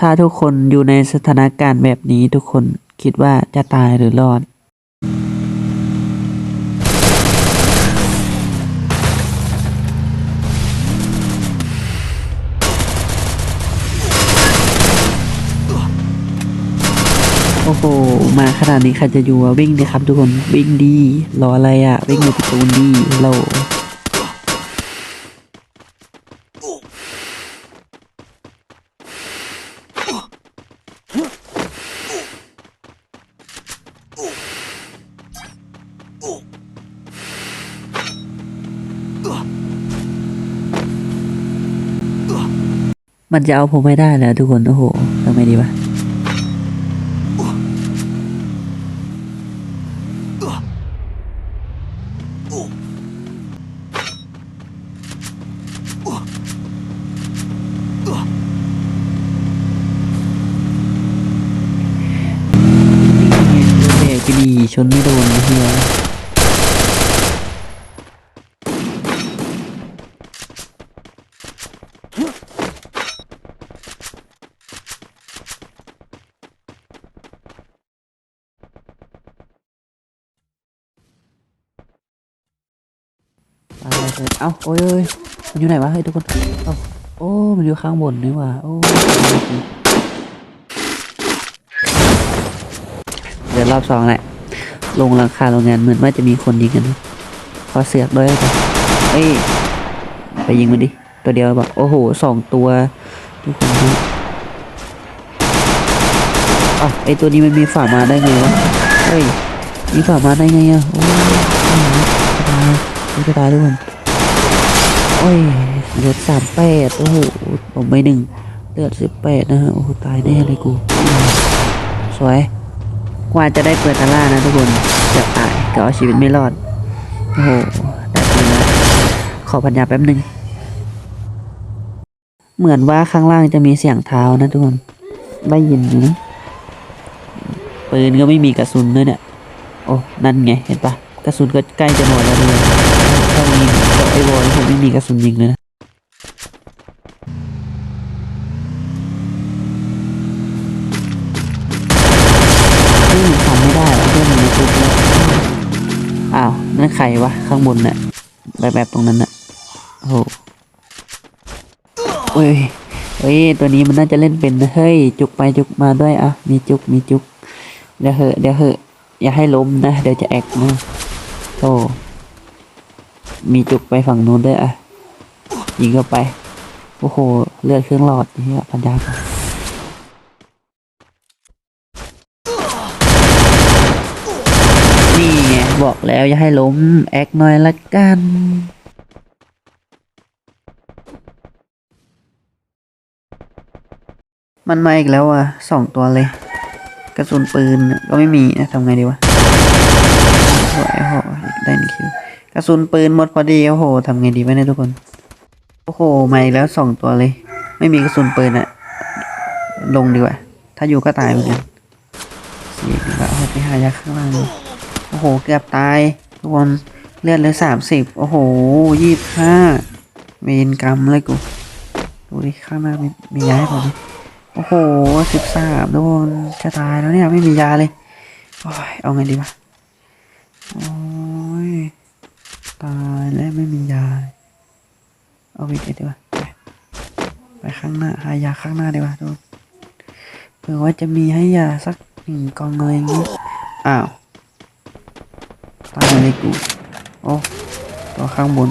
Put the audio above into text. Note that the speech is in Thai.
ถ้าทุกคนอยู่ในสถานการณ์แบบนี้ทุกคนคิดว่าจะตายหรือรอด โอ้โห มาขนาดนี้ใครจะอยู่อะวิ่งดีครับทุกคน วิ่งดี รออะไรอะวิ่งอยู่ประตูนดีโล มันจะเอาผมไม่ได้แล้วทุกคน โอ้โหทำไงดีวะนี่ไงรถเบรกไปดีชนไม่โดนเฮีย ตายเลยเอ้าโอ้ยโอ้ยมันอยู่ไหนวะเฮ้ยทุกคนเอ้าโอ้มันอยู่ข้างบนนี่ว่าโอ้เดี๋ยวรอบสองแหละลงหลังคาโรงงานเหมือนว่าจะมีคนยิงกันขอเสือกด้วยจ้ะเอ้ยไปยิงมันดิตัวเดียวบอกโอ้โหสองตัวทุกคนดูอะไอตัวนี้มันมีฝ่ามาได้ไงวะเฮ้ยมีฝ่ามาได้ไงอะโอ้ ยตายไม่ตายทุกคนโอ้ยเลือดสามแปดโอ้โหผมไปหนึ่งเลือดสิบแปดนะฮะโอ้โหตายแน่เลยกู สวย กว่าจะได้เปิดตาล่านะทุกคนจะตายก็เอาชีวิตไม่รอด โอ้โหได้ปืนแล้วขอพัญญาแป๊บหนึ่งเหมือนว่าข้างล่างจะมีเสียงเท้านะทุกคนได้ยินอยู่นะปืนก็ไม่มีกระสุนด้วยเนี่ย โอ้ นั่นไง เห็นปะกระสุนก็ใกล้จะหมดแล้วเลย ถ้ามีไอ้วอลผมไม่มีกระสุนยิงเลยนะอืมทำไม่ได้เพื่อนมันทุบแล้วอ้าว นั่นใครวะ ข้างบนน่ะแบบแบบตรงนั้นน่ะโอ้โหเฮ้ยเฮ้ย ตัวนี้มันน่าจะเล่นเป็นนะ เฮ้ย จุกไปจุกมาด้วยอะ มีจุก มีจุก เดี๋ยวเหอะ เดี๋ยวเหอะ อย่าให้ล้มนะ เดี๋ยวจะแอกนะโอ้ มีจุกไปฝั่งนู้นด้วยอะยิงเข้าไป โอ้โห เลือดเครื่องหลอดเฮียพันยาก่อนนี่ไงบอกแล้วอย่าให้ล้ม แอกหน่อยละกันมันมาอีกแล้วอะสองตัวเลย กระสุนปืนก็ไม่มีนะทำไงดีวะโอ้โหโอ้โหได้หนึ่งคิว กระสุนปืนหมดพอดีโอ้โหทำไงดีวะเนี่ยทุกคน โอ้โหมาอีกแล้วสองตัวเลย ไม่มีกระสุนปืนอะลงดีกว่า ถ้าอยู่ก็ตายเหมือนกันสียดีกว่าเอาไปหายาข้างล่างโอ้โหเกือบตายทุกคนเลือดเหลือสามสิบโอ้โหยี่สิบห้าเวรกรรมเลยกูดูดิข้างหน้ามีมียาให้ผมโอ้โหสิบสามทุกคนจะตายแล้วเนี่ยไม่มียาเลยโอ้ยเอาไงดีวะโอ้ย ตายแล้วไม่มียา เอาไปดีกว่าไปไปข้างหน้า หายาข้างหน้าดีกว่าทุกเผื่อว่าจะมีให้ยาสักหนึ่งกองอะไรอย่างงี้ อ้าว ตายเลยกู โอ้ ตัวข้างบน